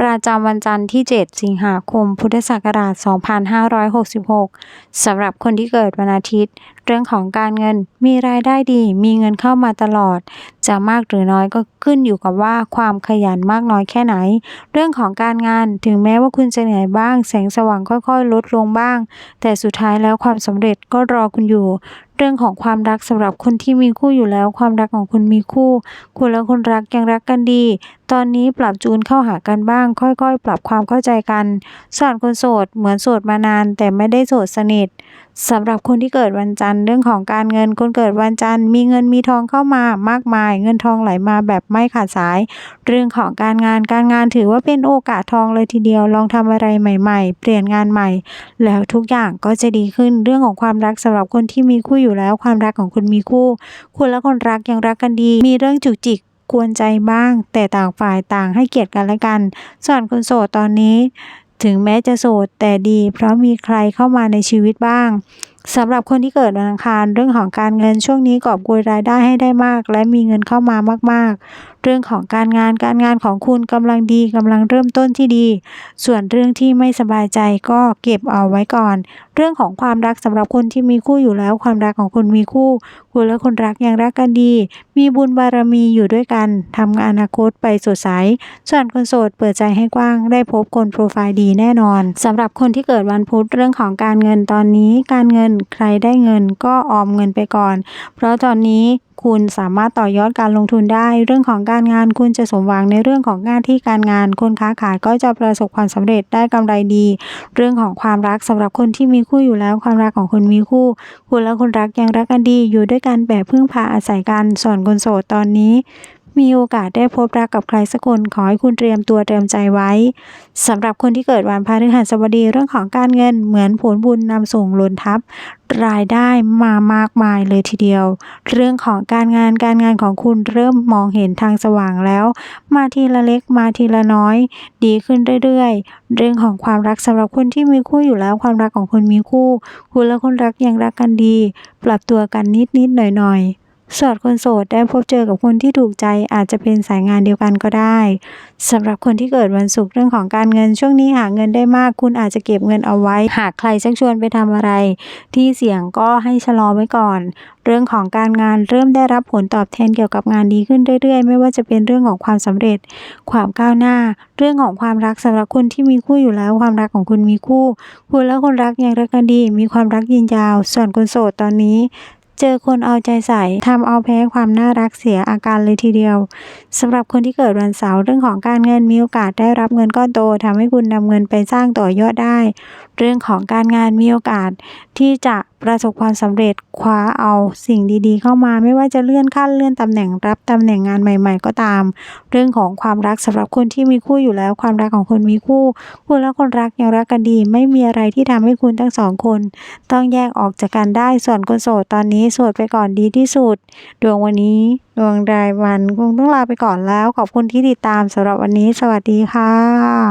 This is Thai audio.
ประจำวันจันทร์ที่ 7 สิงหาคม พุทธศักราช 2566 สำหรับคนที่เกิดวันอาทิตย์ เรื่องของการเงินมีรายได้ดี มีเงินเข้ามาตลอด จะมากหรือน้อยก็ขึ้นอยู่กับว่าความขยันมากน้อยแค่ไหน เรื่องของการงานถึงแม้ว่าคุณจะเหนื่อยบ้าง แสงสว่างค่อยๆ ลดลงบ้าง แต่สุดท้ายแล้วความสำเร็จก็รอคุณอยู่ เรื่องของความรักสำหรับคนที่มีคู่อยู่แล้ว ความรักของคุณมีคู่ คุณและคนรักยังรักกันดี ตอนนี้ปรับจูนเข้าหากันบ้าง ค่อยๆ ปรับความเข้าใจกันส่วนคนโสดเหมือนโสดมานาน แต่ไม่ได้โสดสนิท สำหรับคนที่เกิดวันจันทร์เรื่องของการเงินคนเกิดวันจันทร์มีเงินมีทองเข้ามามากมาย เงินทองไหลมาแบบไม่ขาดสาย เรื่องของการงานการงานถือว่าเป็นโอกาสทองเลยทีเดียวลองทำอะไรใหม่ ๆ เปลี่ยนงานใหม่ แล้วทุกอย่างก็จะดีขึ้นเรื่องของความรักสำหรับคนที่มีคู่อยู่แล้วความรักของคุณมีคู่ คุณและคนรักยังรักกันดี มีเรื่องจุกจิกกวนใจบ้าง แต่ต่างฝ่ายต่างให้เกียรติกันและกัน ส่วนคนโสดตอนนี้ ถึงแม้จะโสดแต่ดีเพราะมีใครเข้ามาในชีวิตบ้าง สำหรับคนที่เกิดวันอังคารเรื่องของการเงินช่วงนี้กอบโกยรายได้ให้ได้มาก และมีเงินเข้ามามาก ๆ เรื่องของการงานการงานของคุณกำลังดีกำลังเริ่มต้นที่ดี ส่วนเรื่องที่ไม่สบายใจก็เก็บเอาไว้ก่อน เรื่องของความรักสำหรับคนที่มีคู่อยู่แล้วความรักของคุณมีคู่ คุณและคนรักยังรักกันดี มีบุญบารมีอยู่ด้วยกันทำอนาคตไปสดใสส่วนคนโสดเปิดใจให้กว้าง ได้พบคนโปรไฟล์ดีแน่นอนสำหรับคนที่เกิดวันพุธเรื่องของการเงินตอนนี้การเงินใครได้เงินก็ออมเงินไปก่อน เพราะตอนนี้คุณสามารถต่อยอดการลงทุนได้ เรื่องของการงานคุณจะสมหวังในเรื่องของหน้าที่การงานคนค้าขายก็จะประสบความสำเร็จได้กำไรดี เรื่องของความรักสำหรับคนที่มีคู่อยู่แล้วความรักของคนมีคู่ คุณและคนรักยังรักกันดีอยู่ด้วยกันแบบพึ่งพาอาศัยกันส่วนคนโสดตอนนี้ มีโอกาสได้พบรักกับใครสักคนขอให้คุณเตรียมตัวเตรียมใจไว้สำหรับคนที่เกิดวันพฤหัสบดีเรื่องของการเงินเหมือนผลบุญนำส่งล่นทับรายได้มามากมายเลยทีเดียว เรื่องของการงานการงานของคุณเริ่มมองเห็นทางสว่างแล้ว มาทีละเล็กมาทีละน้อย ดีขึ้นเรื่อยๆ เรื่องของความรักสำหรับคนที่มีคู่อยู่แล้วความรักของคนมีคู่ คุณและคนรักยังรักกันดี ปรับตัวกันนิดๆหน่อยๆ สอดคนโสดได้พบเจอกับคนที่ถูกใจอาจจะเป็นสายงานเดียวกันก็ได้สำหรับคนที่เกิดวันศุกร์เรื่องของการเงินช่วงนี้หาเงินได้มาก คุณอาจจะเก็บเงินเอาไว้ หากใครชักชวนไปทำอะไร ที่เสี่ยงก็ให้ชะลอไว้ก่อน เรื่องของการงานเริ่มได้รับผลตอบแทนเกี่ยวกับงานดีขึ้นเรื่อยๆ ไม่ว่าจะเป็นเรื่องของความสำเร็จ ความก้าวหน้า เรื่องของความรักสำหรับคนที่มีคู่อยู่แล้ว ความรักของคุณมีคู่ คุณและคนรักยังรักกันดี มีความรักยืนยาว ส่วนคนโสดตอนนี้ เจอคนเอาใจใส่ทำเอาแพ้ความน่ารักเสียอาการเลยทีเดียวสำหรับคนที่เกิดวันเสาร์เรื่องของการเงินมีโอกาสได้รับเงินก้อนโตทำให้คุณนำเงินไปสร้างต่อยอดได้ เรื่องของการงานมีโอกาสที่จะประสบความสำเร็จคว้าเอาสิ่งดีๆ เข้ามาไม่ว่าจะเลื่อนขั้นเลื่อนตำแหน่งรับตำแหน่งงานใหม่ ๆ ก็ตาม เรื่องของความรักสำหรับคนที่มีคู่อยู่แล้ว ความรักของคนมีคู่ คุณและคนรักยังรักกันดี ไม่มีอะไรที่ทำให้คุณทั้งสองคน ต้องแยกออกจากกันได้ส่วนคนโสดตอนนี้้สดไปก่อนดีที่สุด ดวงวันนี้ ดวงรายวันคงต้องลาไปก่อนแล้ว ขอบคุณที่ติดตามสำหรับวันนี้ สวัสดีค่ะ